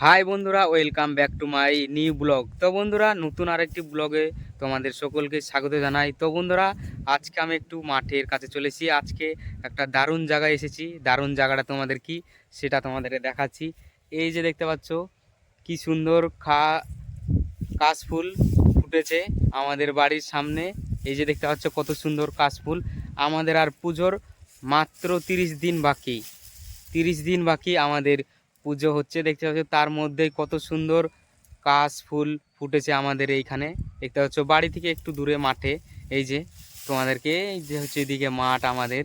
High বন্ধুরা welcome back to my new blog তো বন্ধুরা, নতুন আরেকটি ব্লগে তোমাদের সকলকে স্বাগত জানাই। তো বন্ধুরা, আজকে আমি একটু মাঠের কাছে চলেছি আজকে একটা দারুণ জায়গায় এসেছি। দারুণ জায়গাটা তোমাদের কি? সেটা তোমাদের দেখাচ্ছি। এই যে দেখতে পাচ্ছ, কি সুন্দর খা কাশফুল ফুটেছে আমাদের বাড়ির সামনে। এই যে দেখতে পাচ্ছ, কত সুন্দর কাশফুল আমাদের আর পুজোর মাত্র তিরিশ দিন বাকি। তিরিশ দিন বাকি আমাদের পুজো হচ্ছে, দেখতে পাচ্ছ তার মধ্যেই কত সুন্দর কাশ ফুল ফুটেছে আমাদের এইখানে। দেখতে পাচ্ছ বাড়ি থেকে একটু দূরে মাঠে, এই যে তোমাদেরকে, এই যে হচ্ছে এদিকে মাঠ আমাদের।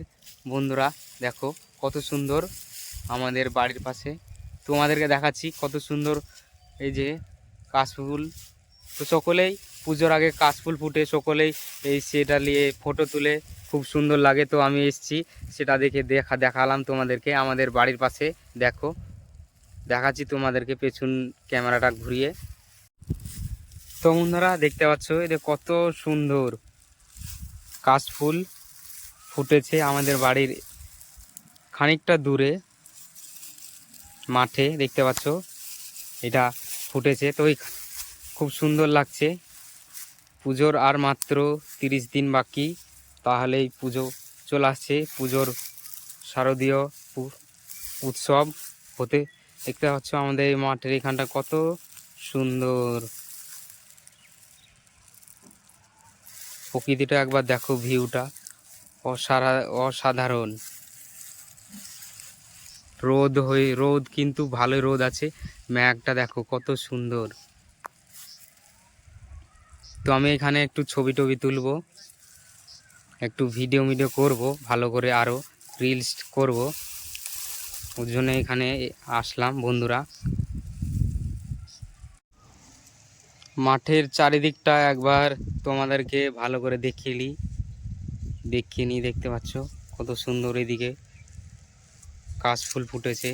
বন্ধুরা, দেখো কত সুন্দর আমাদের বাড়ির পাশে। তোমাদেরকে দেখাচ্ছি কত সুন্দর এই যে কাশফুল তো সকলেই পুজোর আগে কাশফুল ফুটে, সকলেই এই সেটা নিয়ে ফটো তুলে, খুব সুন্দর লাগে। তো আমি এসেছি, সেটা দেখে দেখা, দেখালাম তোমাদেরকে আমাদের বাড়ির পাশে, দেখো। দেখাচ্ছি তোমাদেরকে পেছন ক্যামেরাটা ঘুরিয়ে। তো বন্ধুরা, দেখতে পাচ্ছ এটা কত সুন্দর কাশফুল ফুটেছে আমাদের বাড়ির খানিকটা দূরে, মাঠে, দেখতে পাচ্ছ, এটা ফুটেছে। তো খুব সুন্দর লাগছে। পুজোর আর মাত্র তিরিশ দিন বাকি তাহলেই পুজো চলে আসছে। পুজোর শারদীয় উৎসব হতে দেখতে পাচ্ছ আমাদের এই মাঠের এখানটা কত সুন্দর। প্রকৃতিটা একবার দেখো ভিউটা, অসারা, অসাধারণ। রোদ হয়ে, রোদ কিন্তু ভালোই রোদ আছে ম্যাগটা দেখো কত সুন্দর। তো আমি এখানে একটু ছবি টবি তুলবো, একটু ভিডিও মিডিও করব, ভালো করে আরও রিলস করব। ওর জন্য এখানে আসলাম বন্ধুরা। মাঠের চারিদিকটা একবার তোমাদেরকে ভালো করে দেখিয়ে নিই। দেখিয়ে নিই, দেখতে পাচ্ছ কত সুন্দর এদিকে কাশ ফুল ফুটেছে,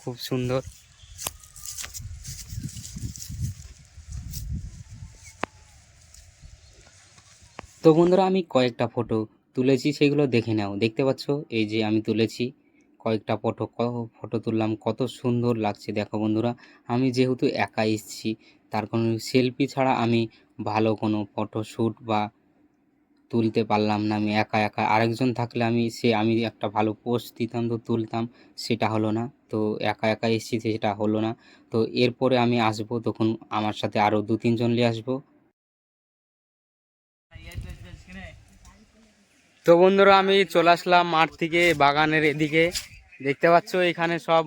খুব সুন্দর। তো বন্ধুরা আমি কয়েকটা ফটো তুলেছি, সেগুলো দেখে নাও। দেখতে পাচ্ছ, এই যে আমি তুলেছি। কয়েকটা ফটো ফটো তুললাম। কত সুন্দর লাগছে। দেখো বন্ধুরা, আমি যেহেতু একা এসেছি, তার কোনো সেলফি ছাড়া আমি ভালো কোনো ফটো শ্যুট বা তুলতে পারলাম না। আমি একা একা আরেকজন থাকলে আমি সে, আমি একটা ভালো পোস্ট দিতাম তো তুলতাম, সেটা হলো না। তো একা একা এসেছি, সেটা হলো না। তো এরপরে আমি আসব, তখন আমার সাথে আরও দু, তিনজন নিয়ে আসব। তো বন্ধুরা, আমি চলে আসলাম মাঠ থেকে বাগানের এদিকে। দেখতে পাচ্ছ এখানে সব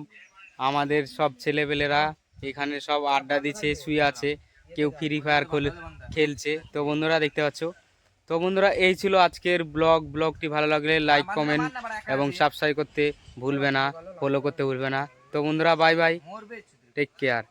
আমাদের সব ছেলেপেলেরা এখানে সব আড্ডা দিচ্ছে শুয়ে আছে কেউ ফ্রি ফায়ার খোলে খেলছে। তো বন্ধুরা দেখতে পাচ্ছ? তো বন্ধুরা এই ছিল আজকের ব্লগ। ব্লগটি ভালো লাগলে লাইক কমেন্ট এবং সাবস্ক্রাইব করতে ভুলবে না ফলো করতে ভুলবে না। তো বন্ধুরা বাই বাই। Take care